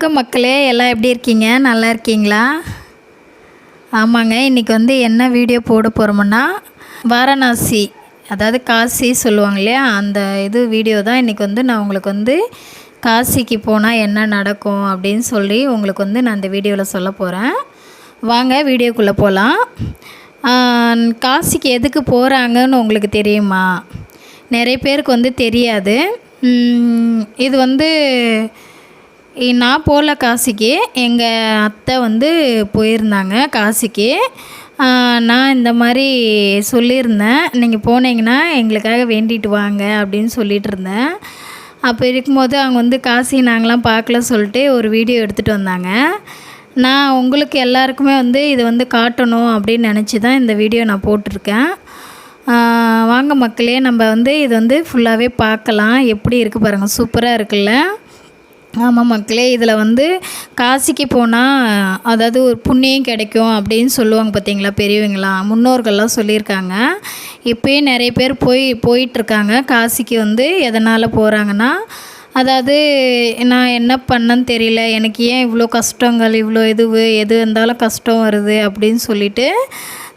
வணக்கம் மக்களே எல்லாம் எப்படி இருக்கீங்க? நல்லா இருக்கீங்களா? ஆமாங்க இன்றைக்கி வந்து என்ன வீடியோ போட போகிறோம்னா வாரணாசி அதாவது காசி சொல்லுவாங்க இல்லையா? அந்த இது வீடியோ தான் இன்றைக்கி வந்து நான் உங்களுக்கு வந்து காசிக்கு போனால் என்ன நடக்கும் அப்படின்னு சொல்லி உங்களுக்கு வந்து நான் இந்த வீடியோவில் சொல்ல போகிறேன் வாங்க வீடியோக்குள்ளே போகலாம் காசிக்கு எதுக்கு போகிறாங்கன்னு உங்களுக்கு தெரியுமா? நிறைய பேருக்கு வந்து தெரியாது. இது வந்து நான் போகல காசிக்கு. எங்கள் அத்தை வந்து போயிருந்தாங்க காசிக்கு. நான் இந்த மாதிரி சொல்லியிருந்தேன். நீங்கள் போனீங்கன்னா எங்களுக்காக வேண்டிட்டு வாங்க அப்படின்னு சொல்லிட்டு இருந்தேன். அப்போ இருக்கும்போது அவங்க வந்து காசி நாங்களாம் பார்க்கல சொல்லிட்டு ஒரு வீடியோ எடுத்துகிட்டு வந்தாங்க. நான் உங்களுக்கு எல்லாருக்குமே வந்து இதை வந்து காட்டணும் அப்படின்னு நினச்சி தான் இந்த வீடியோ நான் போட்டிருக்கேன். வாங்க மக்களே நம்ம வந்து இது வந்து ஃபுல்லாகவே பார்க்கலாம். எப்படி இருக்குது பாருங்கள் சூப்பராக இருக்குல்ல? ஆமாம் மக்களே இதில் வந்து காசிக்கு போனால் அதாவது ஒரு புண்ணியம் கிடைக்கும் அப்படின்னு சொல்லுவாங்க பார்த்தீங்களா பெரியவங்களாம் முன்னோர்கள்லாம் சொல்லியிருக்காங்க. இப்போயே நிறைய பேர் போய் போயிட்டுருக்காங்க காசிக்கு வந்து எதனால் போகிறாங்கன்னா அதாவது நான் என்ன பண்ணேன்னு தெரியல. எனக்கு ஏன் இவ்வளோ கஷ்டங்கள் இவ்வளோ எதுவு எது இருந்தாலும் கஷ்டம் வருது அப்படின்னு சொல்லிட்டு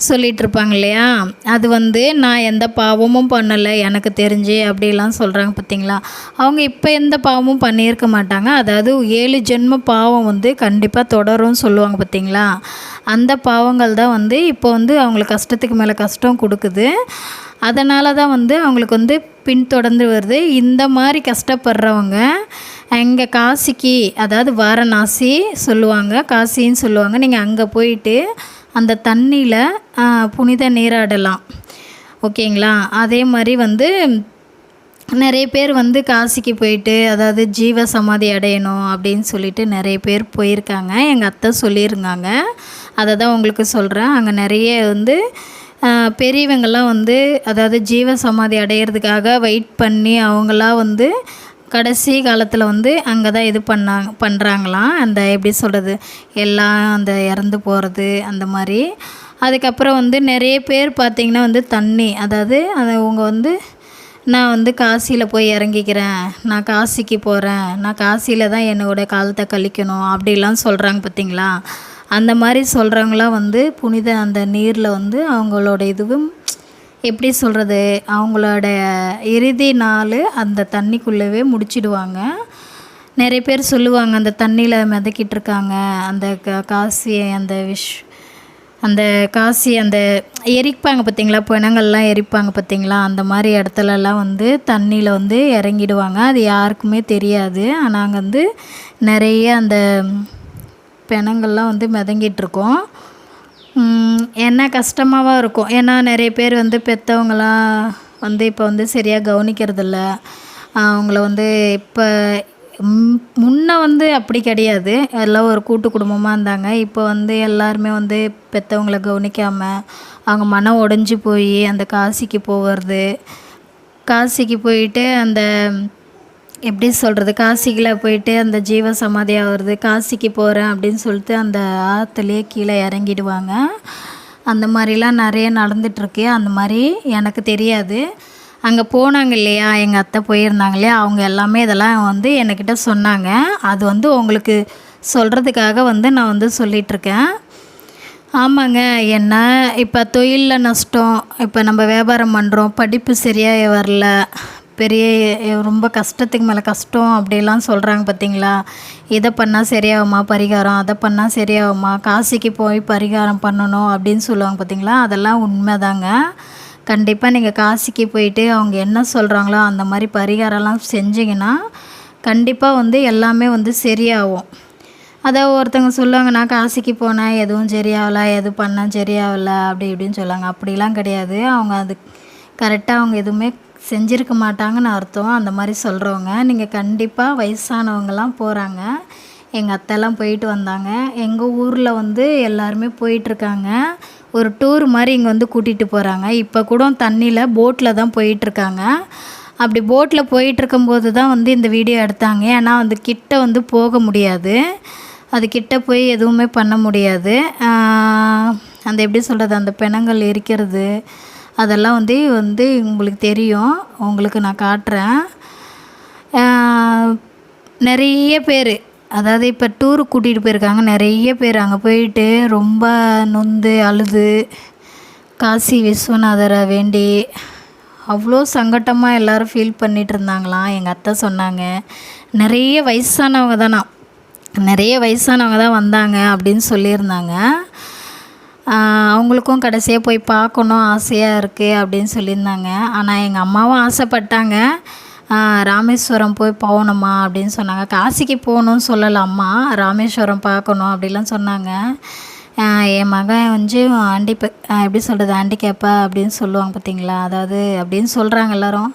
சொல்லிட்டு இருப்பாங்க இல்லையா? அது வந்து நான் எந்த பாவமும் பண்ணலை எனக்கு தெரிஞ்சு அப்படிலாம் சொல்கிறாங்க பார்த்தீங்களா அவங்க இப்போ எந்த பாவமும் பண்ணியிருக்க மாட்டாங்க. அதாவது ஏழு ஜென்ம பாவம் வந்து கண்டிப்பாக தொடரும்னு சொல்லுவாங்க பார்த்தீங்களா அந்த பாவங்கள் தான் வந்து இப்போ வந்து அவங்களுக்கு கஷ்டத்துக்கு மேலே கஷ்டம் கொடுக்குது. அதனால தான் வந்து அவங்களுக்கு வந்து பின்தொடர்ந்து வருது. இந்த மாதிரி கஷ்டப்படுறவங்க எங்கள் காசிக்கு அதாவது வாரணாசி சொல்லுவாங்க காசின்னு சொல்லுவாங்க நீங்கள் அங்கே போயிட்டு அந்த தண்ணியில் புனித நீராடலாம். ஓகேங்களா? அதே மாதிரி வந்து நிறைய பேர் வந்து காசிக்கு போயிட்டு அதாவது ஜீவ சமாதி அடையணும் அப்படின்னு சொல்லிட்டு நிறைய பேர் போயிருக்காங்க. எங்கள் அத்தை சொல்லியிருந்தாங்க. அதை தான் உங்களுக்கு சொல்கிறேன் அங்கே நிறைய வந்து பெரியவங்கள்லாம் வந்து அதாவது ஜீவ சமாதி அடையிறதுக்காக வெயிட் பண்ணி அவங்களாம் வந்து கடைசி காலத்தில் வந்து அங்கே தான் இது பண்ணாங்க பண்ணுறாங்களாம் அந்த எப்படி சொல்கிறது எல்லாம் அந்த இறந்து போகிறது அந்த மாதிரி. அதுக்கப்புறம் வந்து நிறைய பேர் பார்த்திங்கன்னா வந்து தண்ணி அதாவது அதை அவங்க வந்து நான் வந்து காசியில் போய் இறங்கிக்கிறேன் நான் காசிக்கு போகிறேன் நான் காசியில் தான் என்னோட காலத்தை கழிக்கணும் அப்படிலாம் சொல்கிறாங்க பார்த்திங்களா அந்த மாதிரி சொல்கிறவங்களாம் வந்து புனித அந்த நீரில் வந்து அவங்களோட இதுவும் எப்படி சொல்கிறது அவங்களோட இறுதி நாள் அந்த தண்ணிக்குள்ளவே முடிச்சிடுவாங்க. நிறைய பேர் சொல்லுவாங்க அந்த தண்ணியில் மிதக்கிட்டு இருக்காங்க அந்த க காசி அந்த விஷ் அந்த காசி அந்த எரிப்பாங்க பார்த்தீங்களா பிணங்கள்லாம் எரிப்பாங்க பார்த்தீங்களா அந்த மாதிரி இடத்துலலாம் வந்து தண்ணியில் வந்து இறங்கிடுவாங்க. அது யாருக்குமே தெரியாது. ஆனால் அங்கே வந்து நிறைய அந்த பிணங்கள்லாம் வந்து மிதங்கிட்டுருக்கோம். ஏன்னா என்ன கஷ்டமாகவும் இருக்கும். ஏன்னா நிறைய பேர் வந்து பெற்றவங்களாம் வந்து இப்போ வந்து சரியாக கவனிக்கிறதில்ல. அவங்கள வந்து இப்போ ம், முன்ன வந்து அப்படி கிடையாது. எல்லாம் ஒரு கூட்டு குடும்பமாக இருந்தாங்க. இப்போ வந்து எல்லாருமே வந்து பெற்றவங்கள கவனிக்காமல் அவங்க மனம் உடஞ்சி போய் அந்த காசிக்கு போகிறது. காசிக்கு போயிட்டு அந்த எப்படி சொல்கிறது காசிக்கில் போயிட்டு அந்த ஜீவ சமாதி ஆகிறது காசிக்கு போகிறேன் அப்படின்னு சொல்லிட்டு அந்த ஆற்றுலேயே கீழே இறங்கிடுவாங்க. அந்த மாதிரிலாம் நிறைய நடந்துகிட்ருக்கு அந்த மாதிரி எனக்கு தெரியாது. அங்கே போனாங்க இல்லையா? எங்கள் அத்தை போயிருந்தாங்க இல்லையா? அவங்க எல்லாமே இதெல்லாம் வந்து என்கிட்ட சொன்னாங்க. அது வந்து உங்களுக்கு சொல்கிறதுக்காக வந்து நான் வந்து சொல்லிகிட்ருக்கேன் ஆமாங்க என்ன? இப்போ தொழிலில் நஷ்டம். இப்போ நம்ம வியாபாரம் பண்ணுறோம் படிப்பு சரியாக வரல. பெரிய ரொம்ப கஷ்டத்துக்கு மேலே கஷ்டம் அப்படிலாம் சொல்கிறாங்க பார்த்தீங்களா இதை பண்ணால் சரியாகுமா பரிகாரம்? அதை பண்ணால் சரியாகுமா? காசிக்கு போய் பரிகாரம் பண்ணணும் அப்படின்னு சொல்லுவாங்க பார்த்தீங்களா அதெல்லாம் உண்மைதாங்க. கண்டிப்பாக நீங்கள் காசிக்கு போயிட்டு அவங்க என்ன சொல்கிறாங்களோ அந்த மாதிரி பரிகாரம்லாம் செஞ்சிங்கன்னா கண்டிப்பாக வந்து எல்லாமே வந்து சரியாகும். அதை ஒருத்தவங்க சொல்லுவாங்க நான் காசிக்கு போனேன் எதுவும் சரியாகல எது பண்ணால் சரியாகல அப்படி இப்படின்னு சொல்லுவாங்க. அப்படிலாம் கிடையாது. அவங்க அது கரெக்டாக அவங்க எதுவுமே செஞ்சுருக்க மாட்டாங்கன்னு அர்த்தம். அந்த மாதிரி சொல்கிறவங்க நீங்கள் கண்டிப்பாக வயசானவங்கலாம் போகிறாங்க எங்கள் அத்தைலாம் போயிட்டு வந்தாங்க. எங்கள் ஊரில் வந்து எல்லாருமே போயிட்டுருக்காங்க ஒரு டூர் மாதிரி இங்கே வந்து கூட்டிகிட்டு போகிறாங்க இப்போ கூட தண்ணியில் போட்டில் தான் போயிட்டுருக்காங்க அப்படி போட்டில் போயிட்டுருக்கும்போது தான் வந்து இந்த வீடியோ எடுத்தாங்க. ஏன்னா வந்து கிட்ட வந்து போக முடியாது. அது கிட்ட போய் எதுவுமே பண்ண முடியாது. அந்த எப்படி சொல்கிறது அந்த பிணங்கள் எரிக்கிறது அதெல்லாம் வந்து வந்து உங்களுக்கு தெரியும். உங்களுக்கு நான் காட்டுறேன். நிறைய பேர். அதாவது இப்போ டூருக்கு கூட்டிகிட்டு போயிருக்காங்க. நிறைய பேர் அங்கே போயிட்டு ரொம்ப நொந்து அழுது காசி விஸ்வநாதரை வேண்டி அவ்வளோ சங்கட்டமாக எல்லோரும் ஃபீல் பண்ணிகிட்டு இருந்தாங்களாம். எங்கள் அத்தை சொன்னாங்க. நிறைய வயசானவங்க தானா நிறைய வயசானவங்க தான் வந்தாங்க அப்படின்னு சொல்லியிருந்தாங்க. அவங்களுக்கும் கடைசியாக போய் பார்க்கணும் ஆசையாக இருக்குது அப்படின்னு சொல்லியிருந்தாங்க. ஆனால் எங்கள் அம்மாவும் ஆசைப்பட்டாங்க. ராமேஸ்வரம் போய் போகணுமா அப்படின்னு சொன்னாங்க. காசிக்கு போகணும்னு சொல்லலை அம்மா ராமேஸ்வரம் பார்க்கணும் அப்படிலாம் சொன்னாங்க. என் மகன் வந்து ஆண்டி எப்படி சொல்கிறது ஹேண்டிகேப்பா அப்படின்னு சொல்லுவாங்க பார்த்தீங்களா அதாவது அப்படின்னு சொல்கிறாங்க எல்லோரும்.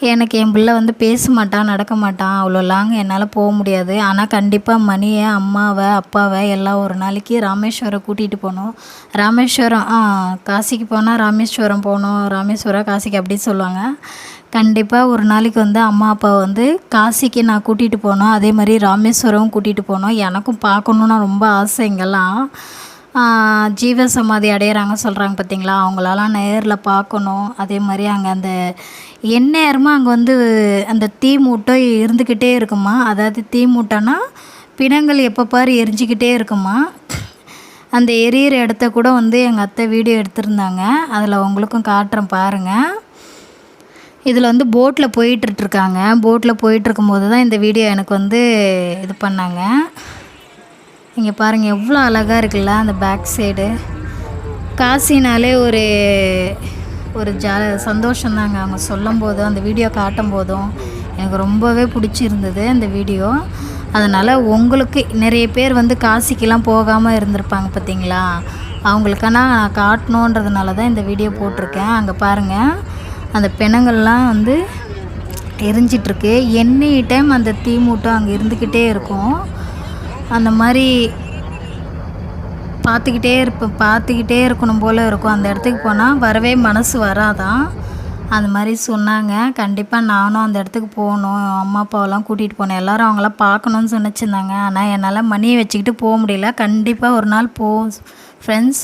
எனக்கு என் பிள்ளை வந்து பேச மாட்டான் நடக்க மாட்டான் அவ்வளோ லாங் என்னால் போக முடியாது. ஆனால் கண்டிப்பாக மணியை அம்மாவை அப்பாவை எல்லாம் ஒரு நாளைக்கு ராமேஸ்வரம் கூட்டிகிட்டு போகணும். ராமேஸ்வரம் காசிக்கு போனால் ராமேஸ்வரம் போகணும். ராமேஸ்வரம் காசிக்கு அப்படி சொல்லுவாங்க. கண்டிப்பாக ஒரு நாளைக்கு வந்து அம்மா அப்பா வந்து காசிக்கு நான் கூட்டிகிட்டு போகணும். அதே மாதிரி ராமேஸ்வரம் கூட்டிகிட்டு போனோம் எனக்கும் பார்க்கணுன்னு ரொம்ப ஆசை இங்கெல்லாம். ஜீவ சமாதி அடையிறாங்க சொல்கிறாங்க பார்த்தீங்களா அவங்களெல்லாம் நேரில் பார்க்கணும். அதே மாதிரி அங்கே அந்த எந்நேரமும் அங்கே வந்து அந்த தீ மூட்டை இருந்துக்கிட்டே இருக்குமா? அதாவது தீ மூட்டைன்னா பிணங்கள் எப்போ பாரு எரிஞ்சிக்கிட்டே இருக்குமா? அந்த எரியிற இடத்த கூட வந்து எங்கள் அத்தை வீடியோ எடுத்திருந்தாங்க. அதில் உங்களுக்கும் காட்டுறேன் பாருங்கள் இதில் வந்து போட்டில் போயிட்டுருக்காங்க போட்டில் போயிட்டுருக்கும்போது தான் இந்த வீடியோ எனக்கு வந்து இது பண்ணாங்க. இங்கே பாருங்கள் எவ்வளோ அழகாக இருக்குல்ல அந்த பேக் சைடு காசினாலே ஒரு ஒரு ஜா சந்தோஷந்தாங்க அவங்க சொல்லும் போதும் அந்த வீடியோ காட்டும் போதும் எனக்கு ரொம்பவே பிடிச்சிருந்தது அந்த வீடியோ அதனால் உங்களுக்கு நிறைய பேர் வந்து காசிக்கெலாம் போகாமல் இருந்திருப்பாங்க பார்த்தீங்களா அவங்களுக்கான நான் காட்டணுன்றதுனால தான் இந்த வீடியோ போட்டிருக்கேன். அங்கே பாருங்கள் அந்த பிணங்கள்லாம் வந்து எரிஞ்சிட்ருக்கு எனி டைம் அந்த தீ மூட்டம் அங்கே இருந்துக்கிட்டே இருக்கும். அந்த மாதிரி பார்த்துக்கிட்டே இருப்பேன் பார்த்துக்கிட்டே இருக்கணும் போல் இருக்கும். அந்த இடத்துக்கு போனால் வரவே மனசு வராதான். அந்த மாதிரி சொன்னாங்க. கண்டிப்பாக நானும் அந்த இடத்துக்கு போகணும். அம்மா அப்பாவெல்லாம் கூட்டிகிட்டு போனேன் எல்லோரும் அவங்களாம் பார்க்கணுன்னு சொன்னிச்சிருந்தாங்க. ஆனால் என்னால் மணியை வச்சுக்கிட்டு போக முடியல. கண்டிப்பாக ஒரு நாள் போ ஃப்ரெண்ட்ஸ்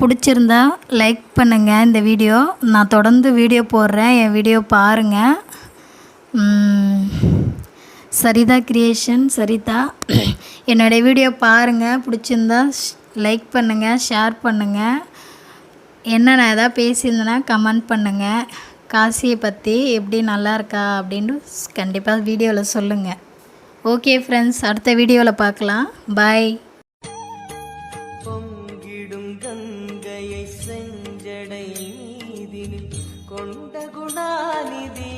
பிடிச்சிருந்தா லைக் பண்ணுங்கள் இந்த வீடியோ. நான் தொடர்ந்து வீடியோ போடுறேன். என் வீடியோ பாருங்கள் சரிதா கிரியேஷன் சரிதா. என்னுடைய வீடியோ பாருங்கள் பிடிச்சிருந்தா லைக் பண்ணுங்கள் ஷேர் பண்ணுங்கள் என்ன நான் எதாவது பேசியிருந்தேன்னா கமெண்ட் பண்ணுங்கள் காசியை பற்றி எப்படி நல்லா இருக்கா அப்படின்ட்டு கண்டிப்பாக வீடியோவில் சொல்லுங்கள் ஓகே ஃப்ரெண்ட்ஸ் அடுத்த வீடியோவில் பார்க்கலாம். பாய்